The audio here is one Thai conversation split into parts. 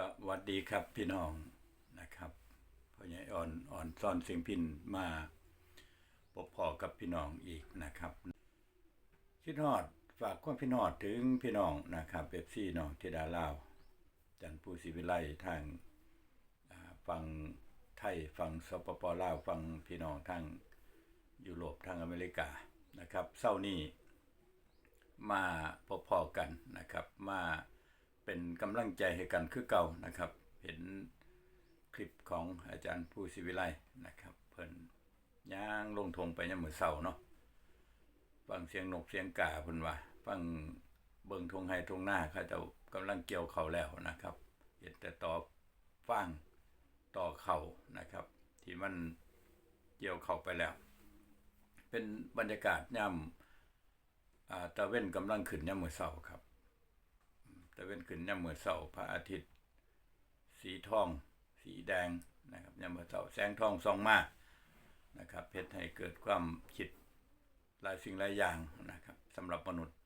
สวัสดีครับพี่น้องนะครับพ่อใหญ่อ่อนอ่อนซ่อนเสียงพินมาพบพอกับพี่น้องอีกนะครับคิดฮอดฝากความพี่นอดถึงพี่น้องนะครับเอฟซีน้องที่ดาลาวจันผู้ศิวิไลทางอ่าฝั่งไทยฝั่งสปปลาวฝั่งพี่น้องทางยุโรปทางอเมริกานะครับเศร้านี้มาพบพอกันนะครับมา เป็นกำลังใจให้กันคือเก่านะครับ เห็นคลิปของอาจารย์ผู้ศิวิไลนะครับ เพิ่นย่างลงทงไปยามมื้อเช้าเนาะฟังเสียงนกเสียงกาเพิ่นว่าฟังเบิ่งทงไห้ทงหน้าเขาจ้ากำลังเกี่ยวเขาแล้วนะครับ เห็นแต่ต่อฟางต่อเข่านะครับ ที่มันเกี่ยวเข้าไปแล้ว เป็นบรรยากาศย่ำอ่าตะเว้นกำลังขึ้นยามมื้อเช้าครับ ตะเวนขึ้นยามมื้อเช้าพระอาทิตย์ สีทอง สีแดงนะครับยามมื้อเช้าแสงทองส่องมานะครับเฮ็ดให้เกิดความคิดหลายสิ่งหลายอย่างนะครับสำหรับมนุษย์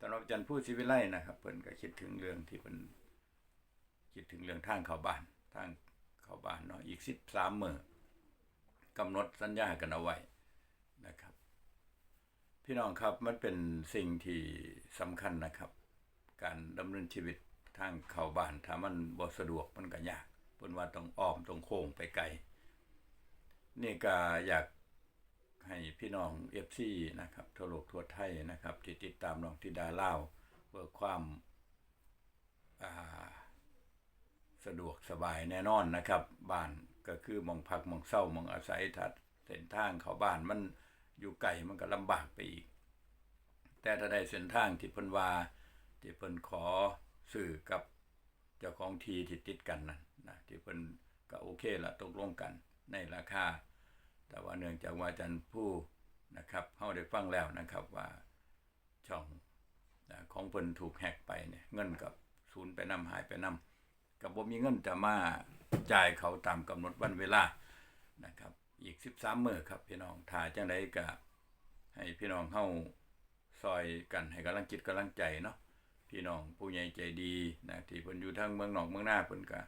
สำหรับอาจันทร์ผู้ศิวิไลนะครับเพิ่นก็คิดถึงเรื่องที่เพิ่นคิดถึงเรื่องทางเข้าบ้านทางเข้าบ้านเนาะอีก 13มื้อกำหนดสัญญากันเอาไว้นะครับ พี่น้องครับมันเป็นสิ่งที่สำคัญนะครับ การดำเนินชีวิตทางเข้าบ้านถ้ามันบ่สะดวกมันก็ยากเพิ่นว่าต้องอ้อมต้องโค้งไปไกลนี่ก็อยากให้พี่น้อง FC นะครับทั่วโลกทั่วไทยนะครับที่ติดตามน้องธิดาเล่าเพื่อความอาสะดวกสบายแน่นอนนะครับบ้านก็คือมองพักมองเศร้ามองอาศัยถัดเส้นทางเข้าบ้านมันอยู่ไกลมันก็ลำบากไปอีก แต่ถ้าได้เส้นทางที่เพิ่นว่า ที่เพิ่นขอสื่อกับเจ้าของทีที่ติดกันนั่นนะที่เพิ่นก็โอเคละตกลงกันในราคา แต่ว่าเนื่องจากว่าอาจันผู้นะครับเฮาได้ฟังแล้วนะครับว่าช่องนะของเพิ่นถูกแฮกไปเนี่ยเงินกับศูนย์ไปนำหายไปนำกับบ่มีเงินจะมาจ่ายเขาตามกำหนดวันเวลานะครับอีก 13มื้อครับพี่น้องถ้าจังไดก็ให้พี่น้องเฮาซอยกันให้กำลังจิตกำลังใจเนาะ พี่น้องผู้ใหญ่ใจดีนะที่เพิ่นอยู่ทางเมืองนอกเมืองหน้าเพิ่นก็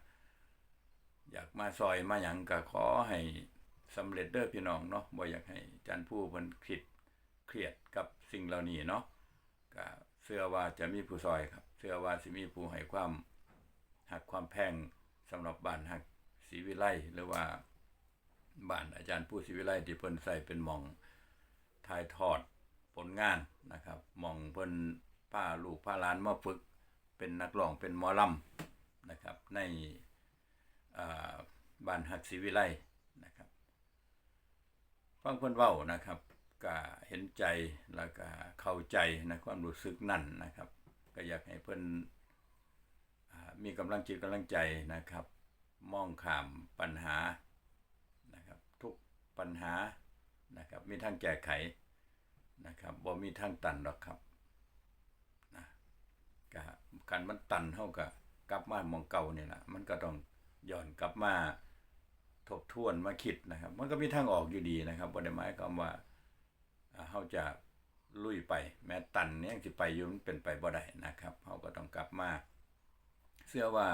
อยากมาซอยมาหยังก็ขอให้สำเร็จเด้อพี่น้องเนาะบ่อยากให้จันผู้เพิ่นคิดเครียดกับสิ่งเหล่านี้เนาะก็เชื่อว่าจะมีผู้ซอยครับเชื่อว่าสิมีผู้ให้ความหักความแพงสำหรับบ้านหักศรีวิไลหรือว่าบ้านอาจารย์ผู้ศิวิไลที่เพิ่นใส่เป็นมองถ่ายทอดผลงานนะครับมองเพิ่น พาลูกพาหลานมาฝึกเป็นนักร้องเป็นหมอลำนะครับ ในบ้านหักศรีวิไลนะครับฟังเพิ่อนเว้านะครับก็เห็นใจแล้วก็เข้าใจนะความรู้สึกนั่นนะครับ ก็อยากให้เพิ่อ่ามีกำลังจิตกำลังใจนะครับ มองข้ามปัญหานะครับ ทุกปัญหานะครับ มีทางแก้ไขนะครับบ่มีทางตันหรอกครับ ก็การมันตันเฮาก็กลับมามองเก่าเนี่ล่ะมันก็ต้องย้อนกลับมาทบทวนมาคิดนะครับ มันก็มีทางออกอยู่ดีนะครับบ่ได้หมายความว่าเฮาจะลุยไป แม้ตันเนี่ยยังสิไปยู่มันเป็นไปบ่ได้นะครับเฮาก็ต้องกลับมาเชื่อว่า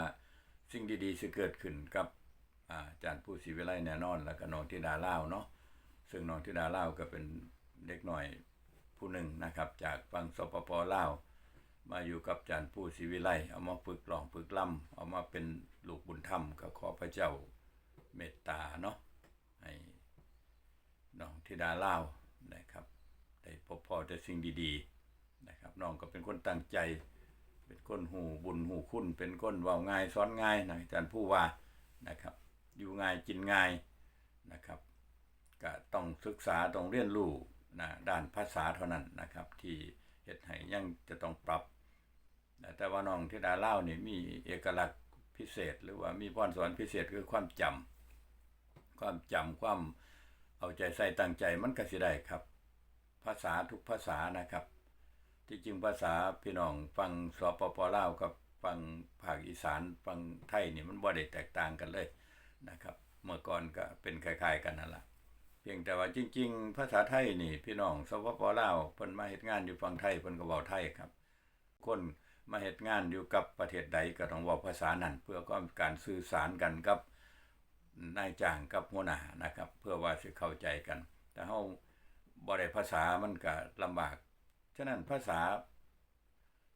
สิ่งดีๆจะเกิดขึ้นกับอาจารย์ผู้ศรีวิไลแน่นอน แล้วก็น้องธิดาเล่าเนาะซึ่งน้องธิดาเล่าก็เป็นเด็กหน่อยผู้หนึ่งนะครับ จากฝั่งสปปลาว มาอยู่กับอาจารย์ผู้ศรีวิไลเอามาฝึกร้องฝึกล่ำเอามาเป็นลูกบุญธรรมก็ขอพระเจ้าเมตตาเนาะให้น้องธิดาเล่านะครับได้พบพอแต่สิ่งดีๆนะครับน้องก็เป็นคนตั้งใจ เป็นคนหูบุญหูคุณเป็นคนเว้าง่ายสอนง่ายนะอาจารย์ผู้ว่านะครับอยู่ง่ายกินง่ายนะครับก็ต้องศึกษาต้องเรียนรู้นะด้านภาษาเท่านั้นนะครับที่ เฮ็ดให้ยังจะต้องปรับ แต่ว่าน้องที่ดาเล่านี่มีเอกลักษณ์พิเศษ หรือว่ามีพรสวรรค์พิเศษคือความจำความจำความเอาใจใส่ตั้งใจมันก็สิได้ครับ ภาษาทุกภาษานะครับ ที่จริงภาษาพี่น้องฟังสปปลาวกับฟังภาคอีสานฟังไทยนี่มันบ่ได้แตกต่างกันเลยนะครับ เมื่อก่อนก็เป็นคล้ายๆกันนั่นแหละ เพียงแต่ว่าจริง ๆ ภาษาไทยนี่ พี่น้องสปปลาวเพิ่นมาเฮ็ดงานอยู่ฝั่งไทยเพิ่นก็เว้าไทยครับ คนมาเฮ็ดงานอยู่กับประเทศใดก็ต้องเว้าภาษานั้นเพื่อก็การสื่อสารกันกับนายจ้างกับหัวหน้านะครับ เพื่อว่าสิเข้าใจกัน แต่เฮาบ่ได้ภาษามันก็ลำบากฉะนั้นภาษา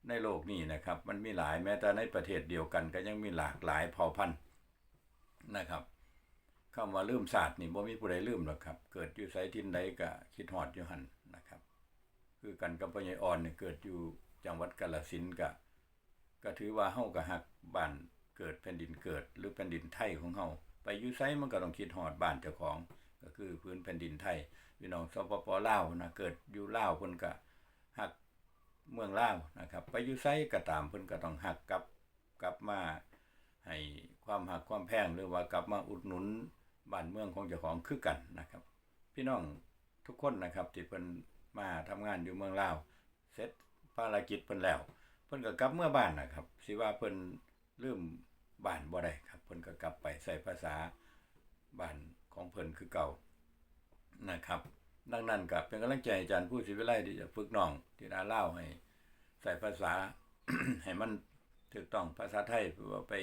ในโลกนี้นะครับ มันมีหลายแม้แต่ในประเทศเดียวกัน ก็ยังมีหลากหลายเผ่าพันธุ์นะครับ คำว่าลืมศาสตร์นี่บ่มีผู้ใดลืมหรอกครับ เกิดอยู่ไสทินใดก็คิดฮอดอยู่หั่นนะครับ คือกันกับพ่อใหญ่อ่อนนี่เกิดอยู่จังหวัดกาฬสินธุ์ก็ก็ถือว่าเฮาก็ฮักบ้านเกิดแผ่นดินเกิดหรือแผ่นดินไทยของเฮาไปอยู่ไสมันก็ต้องคิดฮอดบ้านเจ้าของ ก็คือพื้นแผ่นดินไทยพี่น้องสปปลาวนะเกิดอยู่ลาวเพิ่นก็ฮักเมืองลาวนะครับ ไปอยู่ไสก็ตามเพิ่นก็ต้องฮักกลับกลับมาให้ความฮักความแพงหรือว่ากลับมาอุดหนุน บ้านเมืองของเจ้าของคือกันนะครับ พี่น้องทุกคนนะครับที่เพิ่นมาทำงานอยู่เมืองลาวเสร็จภารกิจเพิ่นแล้ว เพิ่นก็กลับเมื่อบ้านนะครับสิว่าเพิ่นลืมบ้านบ่ได้ครับเพิ่นก็กลับไปใส่ภาษาบ้านของเพิ่นคือเก่านะครับ ดังนั้นก็เป็นกำลังใจอาจารย์ผู้ศิวิไลที่จะฝึกน้องที่นาลาให้ ใส่ภาษาให้มันถูกต้องภาษาไทยเพราะว่าไป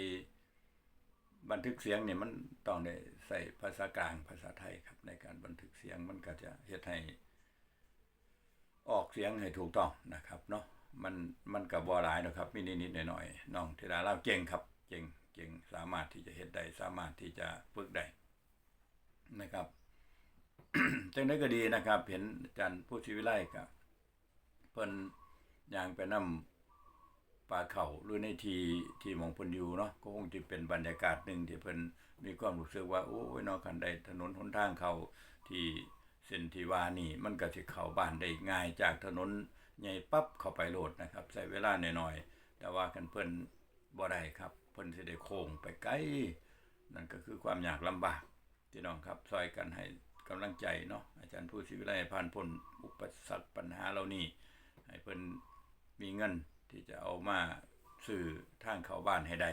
บันทึกเสียงเนี่ยมันต้องได้ใส่ภาษากลางภาษาไทยครับ ในการบันทึกเสียงมันก็จะเฮ็ดให้ออกเสียงให้ถูกต้องนะครับเนาะมันมันก็บ่หลายนะครับมีนิดๆหน่อยๆน้องธิดาเล่าเก่งครับเก่งเก่งสามารถที่จะเฮ็ดได้สามารถที่จะฝึกได้นะครับจังได๋ก็ดีนะครับ เห็นอาจารย์ผู้ชีวิไลก็เพิ่นยางไปนำ ป่าเขาหรือในที่ที่มองเพิ่นอยู่เนาะก็คงสิเป็นบรรยากาศหนึ่งที่เพิ่นมีความรู้สึกว่าโอ้ยเนาะคันได้ถนนหนทางเขาที่เส้นที่ว่านี่มันก็สิเข้าบ้านได้ง่ายจากถนนใหญ่ปั๊บเข้าไปโลดนะครับใช้เวลาน้อยๆแต่ว่าคันเพิ่นบ่ได้ครับเพิ่นสิได้โค้งไปไกลนั่นก็คือความยากลำบากพี่น้องครับซอยกันให้กำลังใจเนาะอาจารย์ผู้ศิวิไลผ่านพ้นอุปสรรคปัญหาเหล่านี้ให้เพิ่นมีเงิน ที่จะเอามาซื้อทางเขาบ้านให้ได้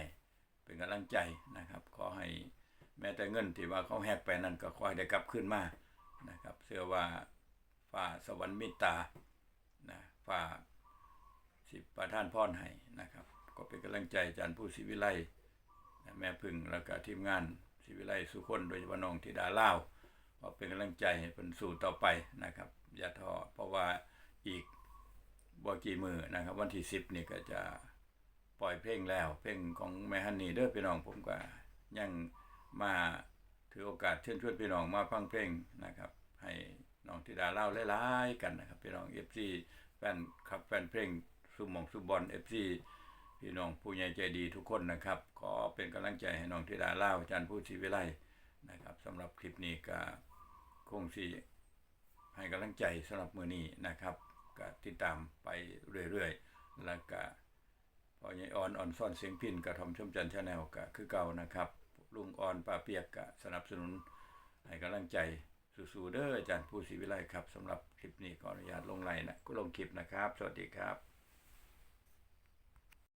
เป็นกำลังใจนะครับ ขอให้แม้แต่เงินที่ว่าเขาแฮกไปนั่นก็ขอให้ได้กลับคืนมานะครับเชื่อว่าฟ้าสวรรค์มตตานะฟ้าสิบประท่านพรให้นะครับ ก็เป็นกำลังใจอาจารย์ผู้ศิวิไลแม่พึ่งแล้วก็ทีมงานศิวิไลสุคนโดยเฉพาะน้องธิดาเล่าวก็เป็นกำลังใจให้เพิ่นสู้ต่อไปนะครับอย่าท้อเพราะว่าอีก บ่กี่มือนะครับ วันที่10นี่ก็จะปล่อยเพลงแล้ว เพลงของแม่ฮันนี่เด้อพี่น้องผมก็ยังมาถือโอกาสเชิญชวนพี่น้องมาฟังเพลงนะครับ ให้น้องธิดาเล่าหลายๆกันนะครับ พี่น้อง FC แฟนคลับแฟนเพลงสุหมองสุบอล FC พี่น้องผู้ใหญ่ใจดีทุกคนนะครับ ขอเป็นกำลังใจให้น้องธิดาเล่าอาจารย์ผู้ชีวิไลนะครับสำหรับคลิปนี้ก็คงสิให้กำลังใจสำหรับมือนี้นะครับ ก็ติดตามไปเรื่อยๆ แล้วก็พอยายอ่อนอ่อนซ่อนเสียงพินกระทอมชมจันทร์ชาแนลก็คือเก่านะครับ ลุงอ่อนป้าเปียกก็สนับสนุนให้กำลังใจสู้ๆเด้ออาจารย์ผู้ชีวิไลครับสำหรับคลิปนี้ขออนุญาตลงไลน์นะก็ลงคลิปนะครับ สวัสดีครับ